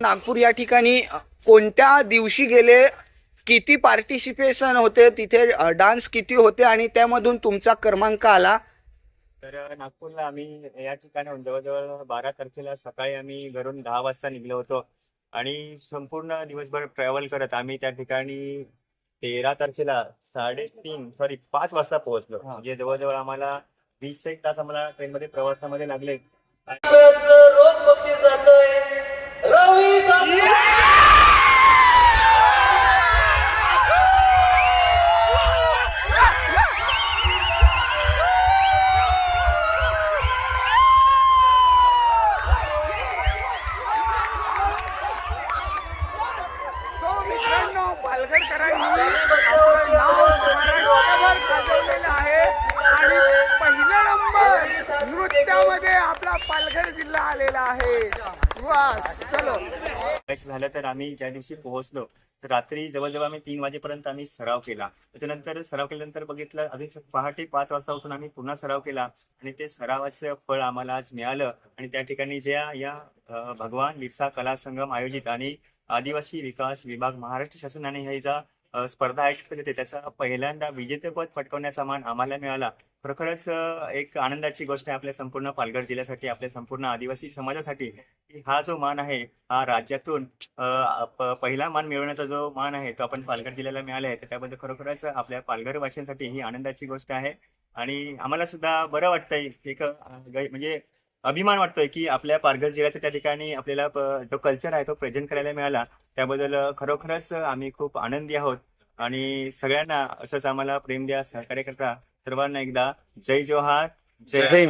नागपूर या ठिकाणी कोणत्या दिवशी गेले किती पार्टिसिपेशन होते तिथे डान्स किती होते आणि त्यामधून तुमचा क्रमांक आला? तर नागपूरला आम्ही या ठिकाणाहून जवळजवळ बारा तारखेला सकाळी आम्ही घरून दहा वाजता निघलो होतो आणि संपूर्ण दिवसभर ट्रॅव्हल करत आम्ही त्या ठिकाणी तेरा तारखेला साडेतीन सॉरी पाच वाजता पोहोचलो. म्हणजे जवळजवळ आम्हाला वीस एक तास आम्हाला ट्रेनमध्ये प्रवासामध्ये लागले. पालघरकरांनी आपलं नाव महाराष्ट्रभर गाजवलेलं आहे. आणि पहिला नंबर नृत्यामध्ये आपला पालघर जिल्हा आलेला आहे. झालं तर आम्ही ज्या दिवशी पोहोचलो तर रात्री जवळजवळ आम्ही तीन वाजेपर्यंत आम्ही सराव केला. त्याच्यानंतर सराव केल्यानंतर बघितलं अजून पहाटे पाच वाजता उठून आम्ही पुन्हा सराव केला. आणि ते सरावाचं फळ आम्हाला आज मिळालं. आणि त्या ठिकाणी ज्या या भगवान बिरसा कला संगम आयोजित आणि आदिवासी विकास विभाग महाराष्ट्र शासनाने ह्या स्पर्धा आयोजित केली होती. त्याचा पहिल्यांदा विजेतेपद पटकवण्याचा मान आम्हाला मिळाला. खरोखरच एक आनंदाची गोष्ट आहे आपल्या संपूर्ण पालघर जिल्ह्यासाठी आपल्या संपूर्ण आदिवासी समाजासाठी की हा जो मान आहे हा राज्यातून पहिला मान मिळवण्याचा जो मान आहे तो आपण पालघर जिल्ह्याला मिळाला आहे. त्याबद्दल खरोखरच आपल्या पालघरवासियांसाठी ही आनंदाची गोष्ट आहे. आणि आम्हाला सुद्धा बरं वाटतंय एक म्हणजे अभिमान वाटतोय की आपल्या पालघर जिल्ह्याच्या त्या ठिकाणी आपल्याला जो कल्चर आहे तो प्रेझेंट करायला मिळाला. त्याबद्दल खरोखरच आम्ही खूप आनंदी आहोत. आणि सगळ्यांना असंच आम्हाला प्रेम द्या सहकार्य करता सर्वांना एकदा जय जोहार जय जय